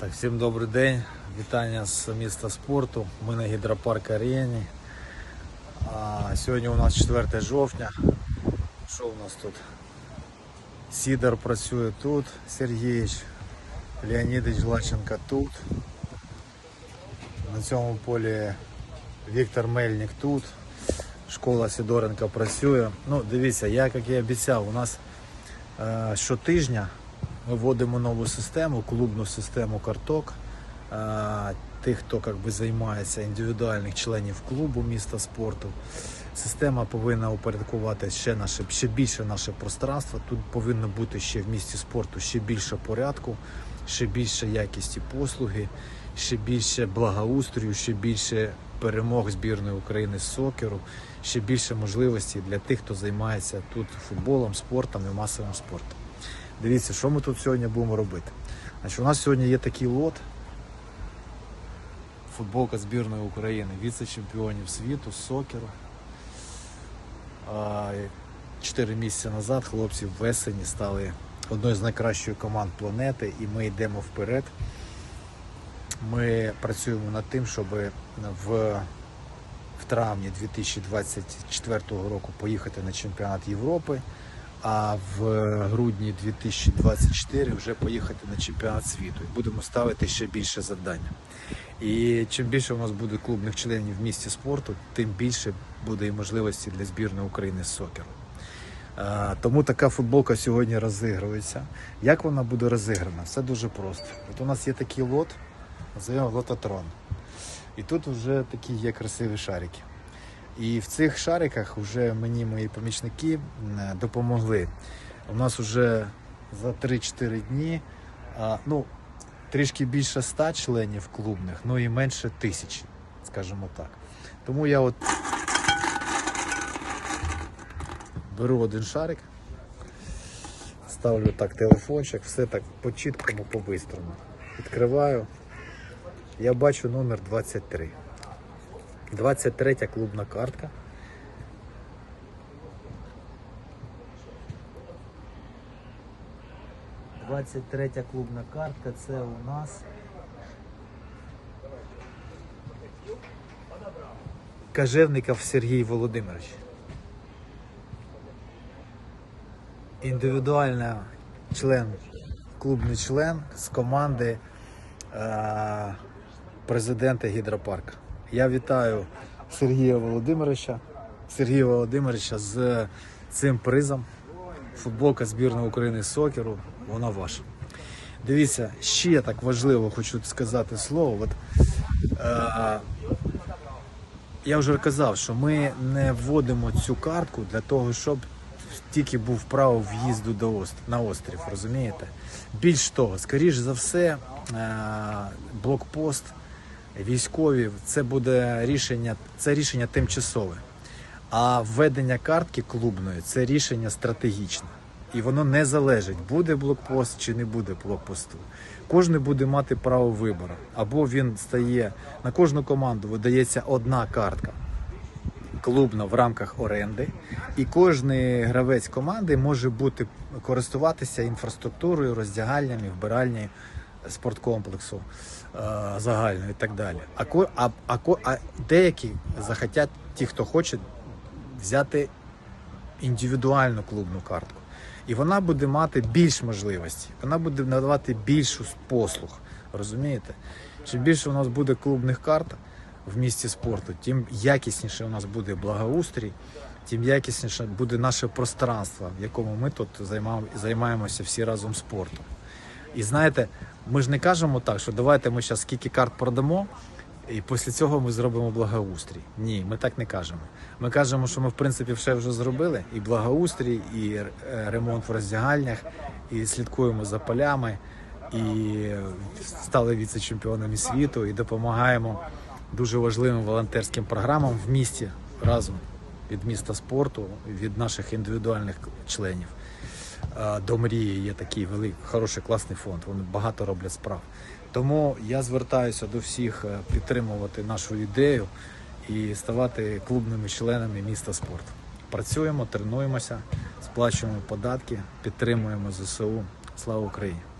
Так, всім добрий день. Вітання з міста спорту. Ми на гідропарк арені. А, сьогодні у нас 4 жовтня. Що у нас тут? Сідор працює тут, Сергійович, Леонідович Лаченко тут. На цьому полі Віктор Мельник тут. Школа Сидоренко працює. Ну, дивіться, я, як і обіцяв, у нас е, щотижня ми вводимо нову систему, клубну систему карток. Тих, хто як би, займається індивідуальних членів клубу міста спорту. Система повинна упорядкувати ще наше ще більше наше пространство. Тут повинно бути ще в місті спорту ще більше порядку, ще більше якісті послуги, ще більше благоустрою, ще більше перемог збірної України з сокеру, ще більше можливостей для тих, хто займається тут футболом, спортом і масовим спортом. Дивіться, що ми тут сьогодні будемо робити. Значить, у нас сьогодні є такий лот. Футболка збірної України, віце-чемпіонів світу сокеру. Чотири місяці назад хлопці в Весені стали одною з найкращих команд планети, і ми йдемо вперед. Ми працюємо над тим, щоб в, в травні 2024 року поїхати на чемпіонат Європи, а в грудні 2024 вже поїхати на чемпіонат світу. Будемо ставити ще більше завдання. І чим більше у нас буде клубних членів в місті спорту, тим більше буде і можливості для збірної України з сокеру. Е, Тому така футболка сьогодні розігрується. Як вона буде розіграна? Все дуже просто. От у нас є такий лот, називаємо лототрон. І тут вже такі є красиві шарики. І в цих шариках вже мені мої помічники допомогли. У нас вже за 3-4 дні, ну, трішки більше 100 членів клубних, ну і менше тисячі, скажімо так. Тому я от беру один шарик, ставлю так телефончик, все так по-чіткому, по-бистрому. Відкриваю. Я бачу номер 23. 23 клубна картка. Двадцять третя клубна картка це у нас Кажевников Сергій Володимирович. Індивідуальний член, клубний член з команди е, президента гідропарка. Я вітаю Сергія Володимировича, Сергія Володимировича з цим призом. Футболка збірної України з сокеру, вона ваша. Дивіться, ще так важливо хочу сказати слово. От, е, я вже казав, що ми не вводимо цю картку для того, щоб тільки був право в'їзду до ост- на острів, розумієте? Більш того, скоріш за все, е, блокпост, військові, це буде рішення, це рішення тимчасове. А введення картки клубної це рішення стратегічне. І воно не залежить, буде блокпост чи не буде блокпосту. Кожен буде мати право вибору. Або він стає на кожну команду видається одна картка клубна в рамках оренди, і кожен гравець команди може бути користуватися інфраструктурою, роздягальнями, вбиральні спорткомплексу е, загальною і так далі. А, а, а, а деякі захотять, ті, хто хоче, взяти індивідуальну клубну картку. І вона буде мати більш можливостей, вона буде надавати більшу послуг. Розумієте? Чим більше у нас буде клубних карт в місті спорту, тим якісніше у нас буде благоустрій, тим якісніше буде наше пространство, в якому ми тут займаємося всі разом спортом. І знаєте, ми ж не кажемо так, що давайте ми зараз скільки карт продамо, і після цього ми зробимо благоустрій. Ні, ми так не кажемо. Ми кажемо, що ми в принципі все вже зробили: і благоустрій, і е, ремонт в роздягальнях, і слідкуємо за полями, і стали віце-чемпіонами світу, і допомагаємо дуже важливим волонтерським програмам в місті разом від міста спорту, від наших індивідуальних членів. До мрії є такий великий, хороший, класний фонд. Вони багато роблять справ. Тому я звертаюся до всіх е, підтримувати нашу ідею і ставати клубними членами міста спорту. Працюємо, тренуємося, сплачуємо податки, підтримуємо ЗСУ. Слава Україні!